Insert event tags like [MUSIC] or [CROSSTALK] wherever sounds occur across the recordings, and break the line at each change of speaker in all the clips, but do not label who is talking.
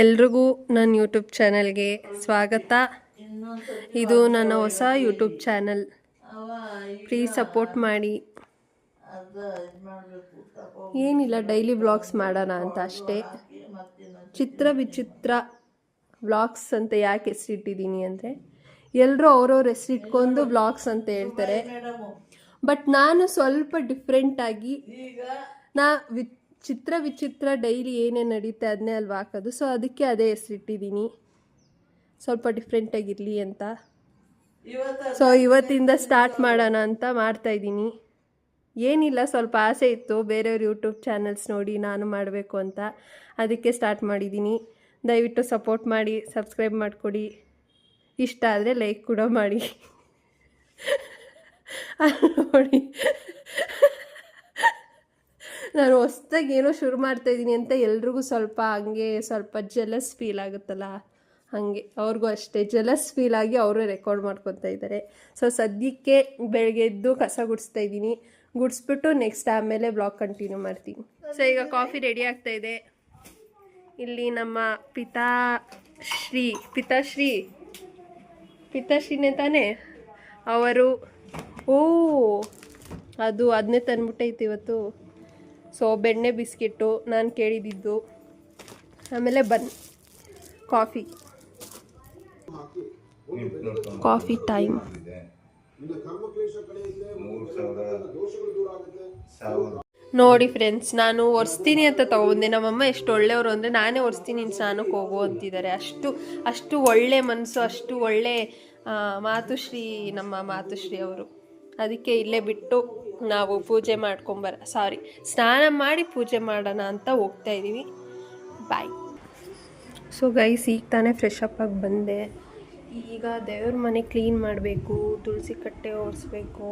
ಎಲ್ರಿಗೂ ನನ್ನ ಯೂಟ್ಯೂಬ್ ಚಾನಲ್ಗೆ ಸ್ವಾಗತ. ಇದು ನನ್ನ ಹೊಸ ಯೂಟ್ಯೂಬ್ ಚಾನಲ್. ಪ್ಲೀಸ್ ಸಪೋರ್ಟ್ ಮಾಡಿ. ಏನಿಲ್ಲ ಡೈಲಿ ಬ್ಲಾಗ್ಸ್ ಮಾಡೋಣ ಅಂತ ಅಷ್ಟೇ. ಚಿತ್ರ ವಿಚಿತ್ರ ಬ್ಲಾಗ್ಸ್ ಅಂತ ಯಾಕೆ ಹೆಸರಿಟ್ಟಿದ್ದೀನಿ ಅಂದರೆ ಎಲ್ಲರೂ ಅವ್ರವ್ರ ಹೆಸರಿಟ್ಕೊಂಡು ಬ್ಲಾಗ್ಸ್ ಅಂತ ಹೇಳ್ತಾರೆ. ಬಟ್ ನಾನು ಸ್ವಲ್ಪ ಡಿಫ್ರೆಂಟಾಗಿ ನಾ ವಿ ಚಿತ್ರ ವಿಚಿತ್ರ ಡೈಲಿ ಏನೇನು ನಡೀತೆ ಅದನ್ನೇ ಅಲ್ವಾ ಹಾಕೋದು. ಸೊ ಅದಕ್ಕೆ ಅದೇ ಹೆಸರಿಟ್ಟಿದ್ದೀನಿ. ಸ್ವಲ್ಪ ಡಿಫ್ರೆಂಟಾಗಿರಲಿ ಅಂತ. ಸೊ ಇವತ್ತಿಂದ ಸ್ಟಾರ್ಟ್ ಮಾಡೋಣ ಅಂತ ಮಾಡ್ತಾ ಇದ್ದೀನಿ. ಏನಿಲ್ಲ ಸ್ವಲ್ಪ ಆಸೆ ಇತ್ತು. ಬೇರೆಯವ್ರ ಯೂಟ್ಯೂಬ್ ಚಾನಲ್ಸ್ ನೋಡಿ ನಾನು ಮಾಡಬೇಕು ಅಂತ. ಅದಕ್ಕೆ ಸ್ಟಾರ್ಟ್ ಮಾಡಿದ್ದೀನಿ. ದಯವಿಟ್ಟು ಸಪೋರ್ಟ್ ಮಾಡಿ ಸಬ್ಸ್ಕ್ರೈಬ್ ಮಾಡಿಕೊಡಿ. ಇಷ್ಟ ಆದರೆ ಲೈಕ್ ಕೂಡ ಮಾಡಿ. [LAUGHS] ನೋಡಿ. ನಾನು ಹೊಸ್ದಾಗಿ ಏನೋ ಶುರು ಮಾಡ್ತಾ ಇದ್ದೀನಿ ಅಂತ ಎಲ್ರಿಗೂ ಸ್ವಲ್ಪ ಹಂಗೆ ಸ್ವಲ್ಪ ಜಲಸ್ ಫೀಲ್ ಆಗುತ್ತಲ್ಲ? ಹಾಗೆ. ಅವ್ರಿಗೂ ಅಷ್ಟೇ. ಜಲಸ್ ಫೀಲ್ ಆಗಿ ಅವರು ರೆಕಾರ್ಡ್ ಮಾಡ್ಕೊತಾ ಇದ್ದಾರೆ. ಸೊ ಸದ್ಯಕ್ಕೆ ಬೆಳಗ್ಗೆ ಎದ್ದು ಕಸ ಗುಡಿಸ್ತಾ ಇದ್ದೀನಿ. ಗುಡಿಸ್ಬಿಟ್ಟು ನೆಕ್ಸ್ಟ್ ಆಮೇಲೆ ಬ್ಲಾಗ್ ಕಂಟಿನ್ಯೂ ಮಾಡ್ತೀನಿ. ಸೊ ಈಗ ಕಾಫಿ ರೆಡಿ ಆಗ್ತಾ ಇದೆ. ಇಲ್ಲಿ ನಮ್ಮ ಪಿತಾಶ್ರೀ ಪಿತಾಶ್ರೀ ಪಿತಾಶ್ರೀನೇ ತಾನೇ? ಅವರು. ಓ, ಅದು ಅದನ್ನೇ ತಂದ್ಬಿಟ್ಟೈತೆ ಇವತ್ತು. ಸೊ ಬೆಣ್ಣೆ ಬಿಸ್ಕೆಟ್ಟು ನಾನು ಕೇಳಿದಿದ್ದು. ಆಮೇಲೆ ಬನ್ ಕಾಫಿ. Coffee time. ನೋಡಿ ಫ್ರೆಂಡ್ಸ್ ನಾನು ಒರೆಸ್ತೀನಿ ಅಂತ ತಗೊಂಡೆ ನಮ್ಮಮ್ಮ ಎಷ್ಟು ಒಳ್ಳೆಯವರು ಅಂದರೆ ನಾನೇ ಒರೆಸ್ತೀನಿ ಸಾನಕ್ಕೆ ಸ್ನಾನಕ್ಕೆ ಹೋಗು ಅಂತಿದ್ದಾರೆ. ಅಷ್ಟು ಅಷ್ಟು ಒಳ್ಳೆ ಮನಸ್ಸು ಅಷ್ಟು ಒಳ್ಳೆ ಮಾತುಶ್ರೀ ನಮ್ಮ ಮಾತುಶ್ರೀ ಅವರು. ಅದಕ್ಕೆ ಇಲ್ಲೇ ಬಿಟ್ಟು ನಾವು ಪೂಜೆ ಮಾಡ್ಕೊಂಬರ ಸಾರಿ ಸ್ನಾನ ಮಾಡಿ ಪೂಜೆ ಮಾಡೋಣ ಅಂತ ಹೋಗ್ತಾ ಇದ್ದೀವಿ. ಬಾಯ್ ಸೊ ಗೈಸ್ ಈಗ ತಾನೇ ಫ್ರೆಶ್ ಅಪ್ ಆಗಿ ಬಂದೆ. ಈಗ ದೇವ್ರ ಮನೆ ಕ್ಲೀನ್ ಮಾಡಬೇಕು, ತುಳಸಿ ಕಟ್ಟೆ ಒರೆಸ್ಬೇಕು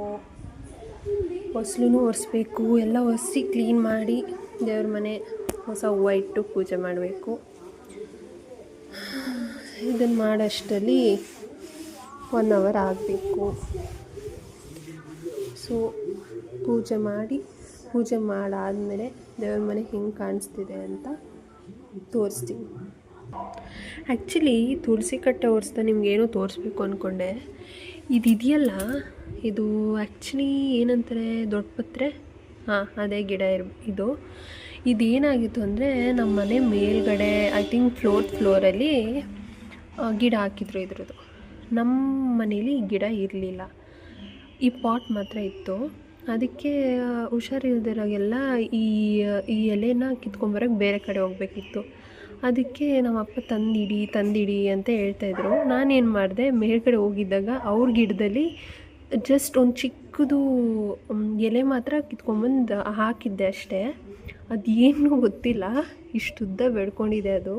ಹೊಸ್ಲು ಒರೆಸ್ಬೇಕು, ಎಲ್ಲ ಒರೆಸಿ ಕ್ಲೀನ್ ಮಾಡಿ ದೇವ್ರ ಮನೆ ಹೊಸ ಹೂವು ಇಟ್ಟು ಪೂಜೆ ಮಾಡಬೇಕು. ಇದನ್ನು ಮಾಡೋಷ್ಟರಲ್ಲಿ ಒನ್ ಅವರ್ ಆಗಬೇಕು. ಸೊ ಪೂಜೆ ಮಾಡಿ, ಪೂಜೆ ಮಾಡಾದಮೇಲೆ ದೇವ್ರ ಮನೆ ಹೆಂಗೆ ಕಾಣಿಸ್ತಿದೆ ಅಂತ ತೋರಿಸ್ತೀನಿ. ಆ್ಯಕ್ಚುಲಿ ತುಳಸಿ ಕಟ್ಟೆ ಒರೆಸ್ದ ನಿಮ್ಗೇನೋ ತೋರಿಸ್ಬೇಕು ಅಂದ್ಕೊಂಡೆ ಇದಿದೆಯಲ್ಲ, ಇದು ಆ್ಯಕ್ಚುಲಿ ಏನಂತಾರೆ ದೊಡ್ಡ ಪತ್ರೆ ಹಾಂ, ಅದೇ ಗಿಡ ಇರ್, ಇದು. ಇದೇನಾಗಿತ್ತು ಅಂದರೆ ನಮ್ಮ ಮನೆ ಮೇಲ್ಗಡೆ ಐ ಥಿಂಕ್ ಫ್ಲೋರ್ತ್ ಫ್ಲೋರಲ್ಲಿ ಗಿಡ ಹಾಕಿದ್ರು ಇದ್ರದ್ದು. ನಮ್ಮ ಮನೇಲಿ ಗಿಡ ಇರಲಿಲ್ಲ. ಈ ಪಾಟ್ ಮಾತ್ರ ಇತ್ತು. ಅದಕ್ಕೆ ಹುಷಾರಿಲ್ದಿರೋಗೆಲ್ಲ ಈ ಈ ಎಲೆನ ಕಿತ್ಕೊಂಬರೋಕೆ ಬೇರೆ ಕಡೆ ಹೋಗಬೇಕಿತ್ತು. ಅದಕ್ಕೆ ನಮ್ಮಪ್ಪ ತಂದಿಡಿ ತಂದಿಡಿ ಅಂತ ಹೇಳ್ತಾಯಿದ್ರು ನಾನೇನು ಮಾಡಿದೆ, ಮೇಲ್ಗಡೆ ಹೋಗಿದ್ದಾಗ ಅವ್ರ ಗಿಡದಲ್ಲಿ ಜಸ್ಟ್ ಒಂದು ಚಿಕ್ಕದು ಎಲೆ ಮಾತ್ರ ಕಿತ್ಕೊಂಬಂದು ಹಾಕಿದ್ದೆ ಅಷ್ಟೇ. ಅದೇನು ಗೊತ್ತಿಲ್ಲ ಇಷ್ಟುದ್ದ ಬೆಳ್ಕೊಂಡಿದೆ ಅದು.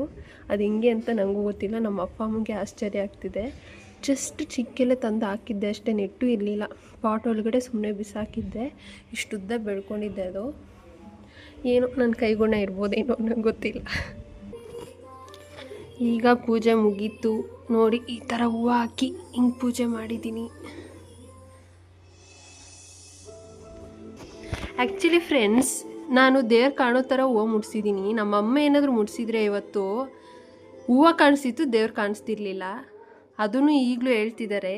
ಅದು ಹೆಂಗೆ ಅಂತ ನನಗೂ ಗೊತ್ತಿಲ್ಲ ನಮ್ಮ ಅಪ್ಪ ಅಮ್ಮಗೆ ಆಶ್ಚರ್ಯ ಆಗ್ತಿದೆ. ಜಸ್ಟ್ ಚಿಕ್ಕೆಲೆ ತಂದು ಹಾಕಿದ್ದೆ ಅಷ್ಟೇ, ನೆಟ್ಟು ಇರಲಿಲ್ಲ. ಪಾಟ್ ಒಳಗಡೆ ಸುಮ್ಮನೆ ಬಿಸಾಕಿದ್ದೆ. ಇಷ್ಟುದ್ದ ಬೆಳ್ಕೊಂಡಿದ್ದೆ ಅದು. ಏನೋ ನನ್ನ ಕೈಗುಣ ಇರ್ಬೋದೇನೋ ನನಗೆ ಗೊತ್ತಿಲ್ಲ. ಈಗ ಪೂಜೆ ಮುಗೀತು. ನೋಡಿ, ಈ ಥರ ಹೂವು ಹಾಕಿ ಹಿಂಗೆ ಪೂಜೆ ಮಾಡಿದ್ದೀನಿ ಆ್ಯಕ್ಚುಲಿ ಫ್ರೆಂಡ್ಸ್, ನಾನು ದೇವ್ರು ಕಾಣೋ ಥರ ಹೂವು ಮುಡ್ಸಿದ್ದೀನಿ ನಮ್ಮ ಅಮ್ಮ ಏನಾದರೂ ಮುಡಿಸಿದ್ರೆ ಇವತ್ತು ಹೂವು ಕಾಣಿಸ್ತಿತ್ತು ದೇವ್ರು ಕಾಣಿಸ್ತಿರ್ಲಿಲ್ಲ. ಅದನ್ನು ಈಗಲೂ ಹೇಳ್ತಿದ್ದಾರೆ.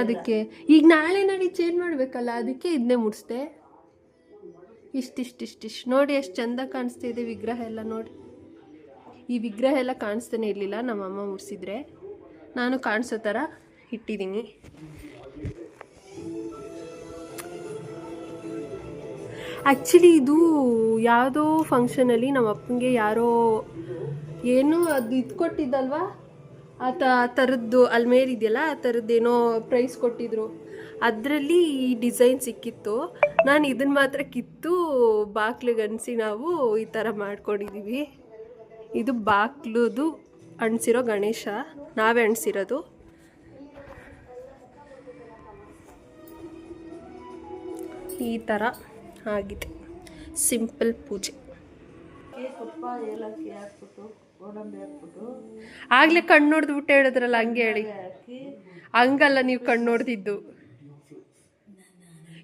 ಅದಕ್ಕೆ. ಈಗ ನಾಳೆ ನಾಳೆ ಚೇಂಜ್ ಮಾಡಬೇಕಲ್ಲ ಅದಕ್ಕೆ ಇದನ್ನೇ ಮುಡಿಸ್ದೆ. ಇಷ್ಟಿಷ್ಟಿಷ್ಟಿಷ್ಟು. ನೋಡಿ ಎಷ್ಟು ಚಂದ ಕಾಣಿಸ್ತಿದೆ ವಿಗ್ರಹ ಎಲ್ಲ ನೋಡಿ. ಈ ವಿಗ್ರಹ ಎಲ್ಲ ಕಾಣಿಸ್ತಾನೆ ಇರಲಿಲ್ಲ ನಮ್ಮಮ್ಮ ಮುಡಿಸಿದ್ರೆ. ನಾನು ಕಾಣಿಸೋ ಥರ ಇಟ್ಟಿದ್ದೀನಿ. ಆ್ಯಕ್ಚುಲಿ ಇದು ಯಾವುದೋ ಫಂಕ್ಷನಲ್ಲಿ ನಮ್ಮ ಅಪ್ಪನಿಗೆ ಯಾರೋ ಏನೋ ಅದು ಇದು ಕೊಟ್ಟಿದ್ದಲ್ವಾ ಆ ಥರದ್ದು ಅಲ್ಮೇರ್ ಇದೆಯಲ್ಲ ಆ ಥರದ್ದೇನೋ ಪ್ರೈಸ್ ಕೊಟ್ಟಿದ್ರು. ಅದರಲ್ಲಿ ಈ ಡಿಸೈನ್ ಸಿಕ್ಕಿತ್ತು. ನಾನು ಇದನ್ನು ಮಾತ್ರ ಕಿತ್ತು ಬಾಕ್ಲಿಗೆ ಅನಿಸಿ ನಾವು ಈ ಥರ ಮಾಡ್ಕೊಂಡಿದ್ದೀವಿ ಇದು ಬಾಕ್ಲುದು ಅಣಿಸಿರೋ ಗಣೇಶ, ನಾವೇ ಅಣಿಸಿರೋದು ಈ ಥರ ಆಗಿದೆ. ಸಿಂಪಲ್ ಪೂಜೆ.
ತುಪ್ಪ ಏಲಕ್ಕಿ ಹಾಕ್ಬಿಟ್ಟು ಗೋಡಂಬಿ ಹಾಕ್ಬಿಟ್ಟು.
ಆಗ್ಲೇ ಕಣ್ಣು ನೋಡ್ದ್ಬಿಟ್ಟು ಹೇಳಿದ್ರಲ್ಲ ಹಂಗೆ ಹೇಳಿ.
ಹಾಕಿ.
ಹಂಗಲ್ಲ ನೀವು ಕಣ್ಣು ನೋಡ್ದಿದ್ದು.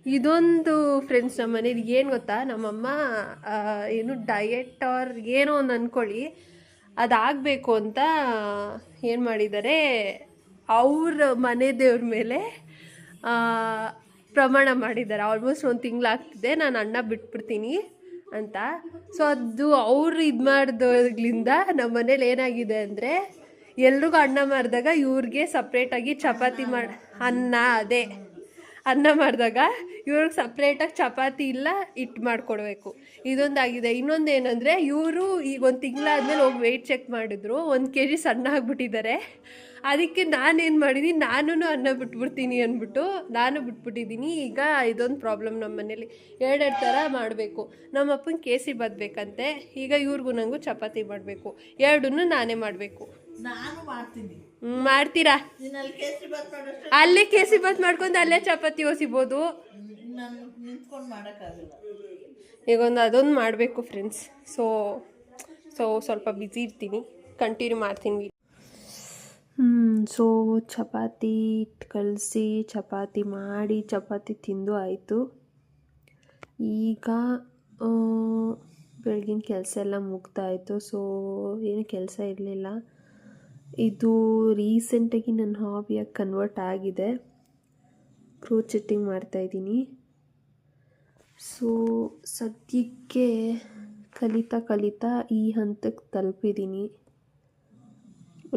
ಇದೊಂದು ಫ್ರೆಂಡ್ಸ್ ನಮ್ಮ ಮನೇಲಿ ಏನು ಗೊತ್ತಾ? ನಮ್ಮಮ್ಮ ಏನು ಡಯೆಟ್ ಆರ್ ಏನೋ ಒಂದು ಅಂದ್ಕೊಳ್ಳಿ ಅದಾಗಬೇಕು ಅಂತ ಏನು ಮಾಡಿದ್ದಾರೆ ಅವ್ರ ಮನೆ ದೇವ್ರ ಮೇಲೆ ಆ, ಪ್ರಮಾಣ ಮಾಡಿದ್ದಾರೆ. ಆಲ್ಮೋಸ್ಟ್ ಒಂದು ತಿಂಗಳಾಗ್ತಿದೆ ನಾನು ಅಣ್ಣ ಬಿಟ್ಬಿಡ್ತೀನಿ. ಅಂತ. ಸೊ ಅದು ಅವ್ರು ಇದು ಮಾಡಿದ್ರಿಂದ ನಮ್ಮ ಮನೇಲಿ ಏನಾಗಿದೆ ಅಂದರೆ, ಎಲ್ರಿಗೂ ಅನ್ನ ಮಾಡಿದಾಗ ಇವ್ರಿಗೆ ಸಪ್ರೇಟಾಗಿ ಚಪಾತಿ ಮಾಡಿ ಅನ್ನ ಅದೇ. ಅನ್ನ ಮಾಡಿದಾಗ ಇವ್ರಿಗೆ ಸಪ್ರೇಟಾಗಿ ಚಪಾತಿ ಇಲ್ಲ ಹಿಟ್ಟು ಮಾಡಿಕೊಡ್ಬೇಕು. ಇದೊಂದಾಗಿದೆ. ಇನ್ನೊಂದು ಏನಂದರೆ ಇವರು ಈಗ ಒಂದು ತಿಂಗಳಾದ್ಮೇಲೆ ಹೋಗಿ ವೆಯ್ಟ್ ಚೆಕ್ ಮಾಡಿದ್ರು. ಒಂದು ಕೆ ಜಿ ಸಣ್ಣ ಆಗಿಬಿಟ್ಟಿದ್ದಾರೆ. ಅದಕ್ಕೆ ನಾನೇನು ಮಾಡಿದ್ದೀನಿ ನಾನು ಅನ್ನ ಬಿಟ್ಬಿಡ್ತೀನಿ ಅಂದ್ಬಿಟ್ಟು ನಾನು ಬಿಟ್ಬಿಟ್ಟಿದ್ದೀನಿ ಈಗ ಇದೊಂದು ಪ್ರಾಬ್ಲಮ್ ನಮ್ಮ ಮನೇಲಿ. ಎರಡೆರಡು ಥರ ಮಾಡಬೇಕು. ನಮ್ಮಪ್ಪನ ಕೇಸಿ ಬದಬೇಕಂತೆ. ಈಗ ಇವ್ರಿಗೂ ನನಗೂ ಚಪಾತಿ ಮಾಡಬೇಕು. ಎರಡನ್ನೂ ನಾನೇ ಮಾಡಬೇಕು.
ನಾನು ಮಾಡ್ತೀನಿ.
ಮಾಡ್ತೀರಾ?
ಅಲ್ಲೇ ಕೇಸರಿ ಬಾತ್
ಮಾಡ್ಕೊಂಡು ಅಲ್ಲೇ ಚಪಾತಿ ಒಸಿಬೋದು.
ನಾನು ನಿಂತ್ಕೊಂಡು ಮಾಡೋಕ್ಕಾಗಲ್ಲ.
ಈಗ ಒಂದು ಅದೊಂದು ಮಾಡಬೇಕು ಫ್ರೆಂಡ್ಸ್ ಸೊ ಸೊ ಸ್ವಲ್ಪ ಬ್ಯುಸಿ ಇರ್ತೀನಿ. ಕಂಟಿನ್ಯೂ ಮಾಡ್ತೀನಿ ಹ್ಞೂ ಸೊ ಚಪಾತಿ ಕಳಿಸಿ ಕಲಸಿ ಚಪಾತಿ ಮಾಡಿ ಚಪಾತಿ ತಿಂದು ಆಯಿತು. ಈಗ ಬೆಳಗಿನ ಕೆಲಸ ಎಲ್ಲ ಮುಗ್ದಾಯಿತು. ಸೊ ಏನು ಕೆಲಸ ಇರಲಿಲ್ಲ. ಇದು ರೀಸೆಂಟಾಗಿ ನನ್ನ ಹಾಬಿಯಾಗಿ ಕನ್ವರ್ಟ್ ಆಗಿದೆ. ಕ್ರೋಚೆಟ್ಟಿಂಗ್ ಮಾಡ್ತಾಯಿದ್ದೀನಿ ಸೊ ಸದ್ಯಕ್ಕೆ ಕಲಿತಾ ಕಲಿತಾ ಈ ಹಂತಕ್ಕೆ ತಲುಪಿದ್ದೀನಿ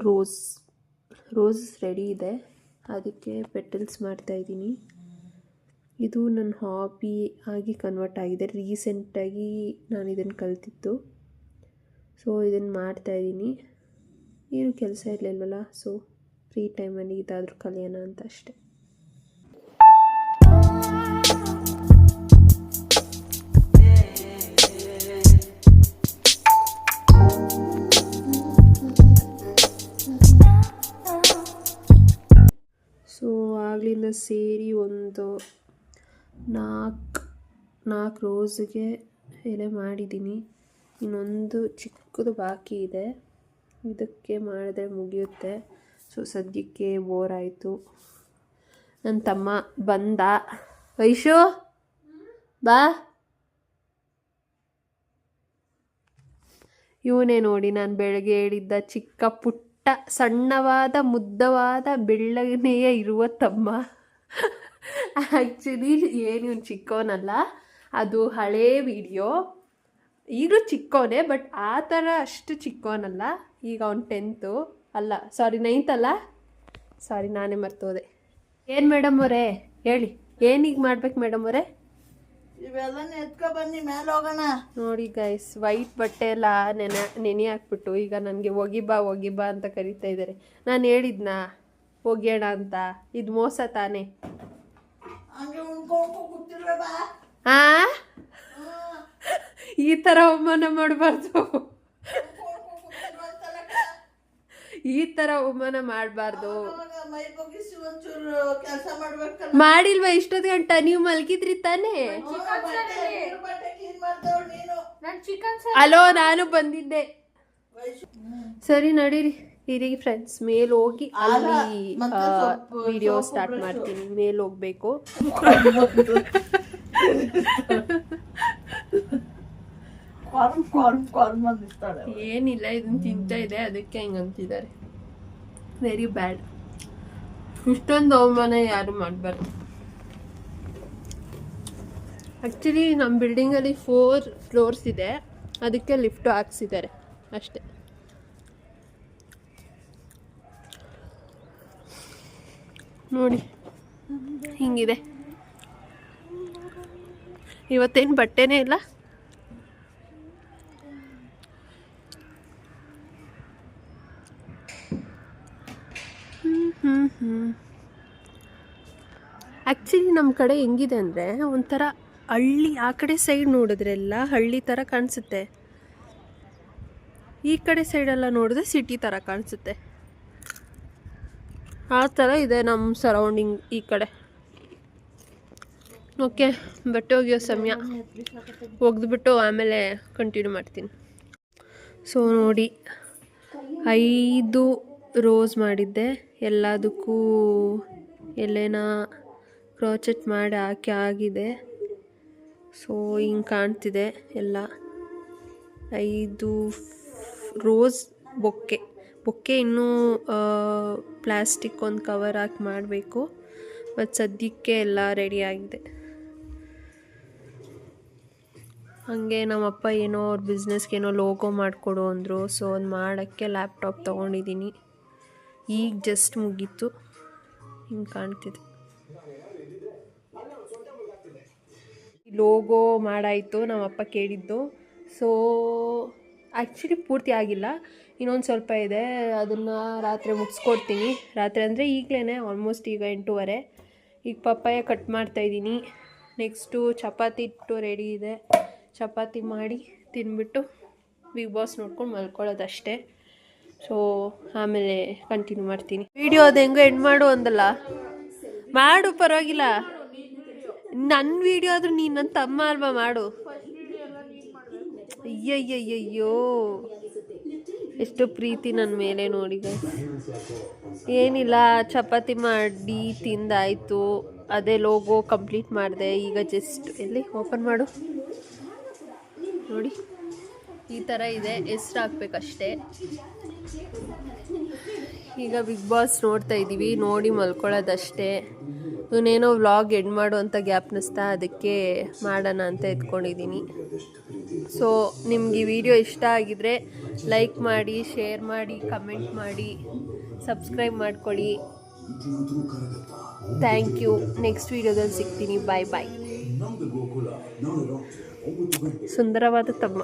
ರೋಸ್ ರೋಸಸ್ ರೆಡಿ ಇದೆ. ಅದಕ್ಕೆ ಪೆಟಲ್ಸ್ ಮಾಡ್ತಾಯಿದ್ದೀನಿ ಇದು ನನ್ನ ಹಾಬಿ ಆಗಿ ಕನ್ವರ್ಟ್ ಆಗಿದೆ. ರೀಸೆಂಟಾಗಿ ನಾನು ಇದನ್ನು ಕಲಿತಿದ್ದು. ಸೊ ಇದನ್ನು ಮಾಡ್ತಾಯಿದ್ದೀನಿ ಏನು ಕೆಲಸ ಇರಲಿಲ್ವಲ್ಲ ಸೊ ಫ್ರೀ ಟೈಮಲ್ಲಿ ಇದಾದರೂ ಕಲಿಯೋಣ ಅಂತ ಅಷ್ಟೆ. ಸೊ ಆಗಲಿಂದ ಸೇರಿ ಒಂದು ನಾಲ್ಕು ನಾಲ್ಕು ರೋಸಿಗೆ ಎಲೆ ಮಾಡಿದ್ದೀನಿ. ಇನ್ನೊಂದು ಚಿಕ್ಕದು ಬಾಕಿ ಇದೆ. ಇದಕ್ಕೆ ಮಾಡಿದ್ರೆ ಮುಗಿಯುತ್ತೆ. ಸೊ, ಸದ್ಯಕ್ಕೆ ಬೋರ್ ಆಯಿತು. ನನ್ನ ತಮ್ಮ ಬಂದ. ವೈಶು, ಬಾ. ಇವನೇ ನೋಡಿ ನಾನು ಬೆಳಗ್ಗೆ ಹೇಳಿದ್ದ ಚಿಕ್ಕ ಪುಟ್ಟ, ಸಣ್ಣವಾದ, ಮುದ್ದವಾದ ಬೆಳ್ಳನೆಯ ಇರುವ ತಮ್ಮ. ಆ್ಯಕ್ಚುಲಿ ಏನು ಇವನು ಚಿಕ್ಕವನಲ್ಲ, ಅದು ಹಳೇ ವಿಡಿಯೋ ಈಗಲೂ ಚಿಕ್ಕವನೇ ಬಟ್ ಆ ಥರ ಅಷ್ಟು ಚಿಕ್ಕವನಲ್ಲ ಈಗ ಅವ್ನು ಟೆಂತು ಅಲ್ಲ ಸಾರಿ ನೈನ್ತ್ ಅಲ್ಲ? ಸಾರಿ ನಾನೇ ಮರ್ತೋದೆ. ಏನು ಮೇಡಮ್ ಅವರೇ? ಹೇಳಿ. ಏನೀಗ ಮಾಡ್ಬೇಕು ಮೇಡಮ್ ಅವರೇ?
ಇವೆಲ್ಲ ಎತ್ಕೊ ಬನ್ನಿ ಮೇಲೆ ಹೋಗೋಣ.
ನೋಡಿ ಗೈಸ್ ವೈಟ್ ಬಟ್ಟೆ ಎಲ್ಲ ನೆನೆ ನೆನೆ ಹಾಕ್ಬಿಟ್ಟು ಈಗ ನನಗೆ ಒಗಿಬಾ ಒಗಿಬಾ ಅಂತ ಕರಿತಾ ಇದ್ದಾರೆ ನಾನು ಹೇಳಿದ್ನಾ ಒಗ್ಯೋಣ ಅಂತ. ಇದು ಮೋಸ ತಾನೇ.
ಹಂಗೆ ಉಣ್ಕೊಂಡು ಕೂತಿರ್ವೆ ಬಾ
ಆ ಈ ಥರ ಅವಮಾನ ಮಾಡಬಾರ್ದು. ಈ ಥರ ಅವಮಾನ ಮಾಡಬಾರ್ದು. ಮಾಡಿಲ್ವಾ ಇಷ್ಟೊತ್ತು ಗಂಟ? ನೀವು ಮಲಗಿದ್ರಿ ತಾನೇ? ಅಲೋ ನಾನು ಬಂದಿದ್ದೆ. ಸರಿ ನಡೀರಿ. ಇರಿ ಫ್ರೆಂಡ್ಸ್ ಮೇಲ್ ಹೋಗಿ ಅಲ್ಲಿ ವಿಡಿಯೋ ಸ್ಟಾರ್ಟ್ ಮಾಡ್ತೀನಿ. ಮೇಲ್ ಹೋಗ್ಬೇಕು. [LAUGHS]
ಅಂದಿರ್ತಾಳೆ
ಏನಿಲ್ಲ ಇದನ್ನ ತಿಂತಾ ಇದೆ, ಅದಕ್ಕೆ ಹಿಂಗಂತಿದ್ದಾರೆ ವೆರಿ ಬ್ಯಾಡ್ ಇಷ್ಟೊಂದು ಅವಮಾನ ಯಾರು ಮಾಡಬಾರ್ದು. ಆ್ಯಕ್ಚುಲಿ ನಮ್ಮ ಬಿಲ್ಡಿಂಗಲ್ಲಿ ಫೋರ್ ಫ್ಲೋರ್ಸ್ ಇದೆ. ಅದಕ್ಕೆ ಲಿಫ್ಟು ಹಾಕ್ಸಿದ್ದಾರೆ. ಅಷ್ಟೇ. ನೋಡಿ, ಹಿಂಗಿದೆ. ಇವತ್ತೇನು ಬಟ್ಟೆನೇ ಇಲ್ಲ ಆ್ಯಕ್ಚುಲಿ ನಮ್ಮ ಕಡೆ ಹೆಂಗಿದೆ ಅಂದರೆ ಒಂಥರ ಹಳ್ಳಿ, ಆ ಕಡೆ ಸೈಡ್ ನೋಡಿದ್ರೆಲ್ಲ ಹಳ್ಳಿ ಥರ ಕಾಣಿಸುತ್ತೆ. ಈ ಕಡೆ ಸೈಡೆಲ್ಲ ನೋಡಿದ್ರೆ ಸಿಟಿ ಥರ ಕಾಣಿಸುತ್ತೆ. ಆ ಥರ ಇದೆ ನಮ್ಮ ಸರೌಂಡಿಂಗ್ ಈ ಕಡೆ. ಓಕೆ ಬಟ್ಟೆ ಒಗೆಯೋ ಸಮಯ. ಒಗೆದ್ಬಿಟ್ಟು ಆಮೇಲೆ ಕಂಟಿನ್ಯೂ ಮಾಡ್ತೀನಿ. ಸೊ ನೋಡಿ, ಐದು ರೋಸ್ ಮಾಡಿದ್ದೆ. ಎಲ್ಲದಕ್ಕೂ ಎಲೆನ ಕ್ರಾಚೆಟ್ ಮಾಡಿ ಹಾಕಿ ಆಗಿದೆ. ಸೊ ಹಿಂಗೆ ಕಾಣ್ತಿದೆ ಎಲ್ಲ. ಐದು ರೋಸ್ ಬೊಕ್ಕೆ. ಬೊಕ್ಕೆ ಇನ್ನೂ ಪ್ಲಾಸ್ಟಿಕ್ ಒಂದು ಕವರ್ ಹಾಕಿ ಮಾಡಬೇಕು. ಮತ್ತು ಸದ್ಯಕ್ಕೆ ಎಲ್ಲ ರೆಡಿಯಾಗಿದೆ ಹಾಗೆ ನಮ್ಮಪ್ಪ ಏನೋ ಅವ್ರ ಬಿಸ್ನೆಸ್ಗೆ ಏನೋ ಲೋಗೋ ಮಾಡಿಕೊಡು ಅಂದರು. ಸೊ ಅದು ಮಾಡೋಕ್ಕೆ ಲ್ಯಾಪ್ಟಾಪ್ ತೊಗೊಂಡಿದ್ದೀನಿ ಈಗ ಜಸ್ಟ್ ಮುಗೀತು. ಹಿಂಗೆ ಕಾಣ್ತಿದೆ. ಲೋಗೋ ಮಾಡಾಯಿತು ನಮ್ಮಪ್ಪ ಕೇಳಿದ್ದು. ಸೊ ಆ್ಯಕ್ಚುಲಿ ಪೂರ್ತಿ ಆಗಿಲ್ಲ. ಇನ್ನೊಂದು ಸ್ವಲ್ಪ ಇದೆ. ಅದನ್ನು ರಾತ್ರಿ ಮುಗಿಸ್ಕೊಡ್ತೀನಿ. ರಾತ್ರಿ ಅಂದರೆ ಈಗಲೇ ಆಲ್ಮೋಸ್ಟ್ ಈಗ ಎಂಟೂವರೆ. ಈಗ ಪಪ್ಪಾಯ ಕಟ್ ಮಾಡ್ತಾಯಿದ್ದೀನಿ ನೆಕ್ಸ್ಟು ಚಪಾತಿ ಇಟ್ಟು ರೆಡಿ ಇದೆ. ಚಪಾತಿ ಮಾಡಿ ತಿನ್ಬಿಟ್ಟು ಬಿಗ್ ಬಾಸ್ ನೋಡ್ಕೊಂಡು ಮಲ್ಕೊಳ್ಳೋದಷ್ಟೇ. ಸೊ ಆಮೇಲೆ ಕಂಟಿನ್ಯೂ ಮಾಡ್ತೀನಿ. ವಿಡಿಯೋ ಅದು ಹೆಂಗೋ ಎಂಡ್ ಮಾಡು ಅಂದಲ್ಲ. ಮಾಡು ಪರವಾಗಿಲ್ಲ. ನನ್ನ ವಿಡಿಯೋ ಆದ್ರೂ ನೀನು ನನ್ನ ತಮ್ಮ ಅಲ್ವಾ ಮಾಡು. ಅಯ್ಯಯ್ಯಯ್ಯೋ ಎಷ್ಟು ಪ್ರೀತಿ ನನ್ನ ಮೇಲೆ ನೋಡಿ. ಏನಿಲ್ಲ, ಚಪಾತಿ ಮಾಡಿ ತಿಂದಾಯಿತು. ಅದೇ ಲೋಗೋ ಕಂಪ್ಲೀಟ್ ಮಾಡಿದೆ. ಈಗ ಜಸ್ಟ್ ಎಲ್ಲಿ? ಓಪನ್ ಮಾಡು. ನೋಡಿ. ಈ ಥರ ಇದೆ. ಹೆಸ್ರು ಹಾಕ್ಬೇಕಷ್ಟೇ. ಈಗ ಬಿಗ್ ಬಾಸ್ ನೋಡ್ತಾ ಇದ್ದೀವಿ ನೋಡಿ ಮಲ್ಕೊಳ್ಳೋದಷ್ಟೇ. ಇವನೇನೋ ವ್ಲಾಗ್ ಎಡ್ ಮಾಡುವಂಥ ಗ್ಯಾಪ್ನಿಸ್ತಾ ಅದಕ್ಕೆ ಮಾಡೋಣ ಅಂತ ಎತ್ಕೊಂಡಿದ್ದೀನಿ. ಸೊ ನಿಮ್ಗೆ ಈ ವಿಡಿಯೋ ಇಷ್ಟ ಆಗಿದ್ರೆ ಲೈಕ್ ಮಾಡಿ ಶೇರ್ ಮಾಡಿ ಕಮೆಂಟ್ ಮಾಡಿ ಸಬ್ಸ್ಕ್ರೈಬ್ ಮಾಡ್ಕೊಳ್ಳಿ. ಥ್ಯಾಂಕ್ ಯು ನೆಕ್ಸ್ಟ್ ವಿಡಿಯೋದಲ್ಲಿ ಸಿಗ್ತೀನಿ. ಬಾಯ್ ಬಾಯ್ ಸುಂದರವಾದ ತಮ್ಮ.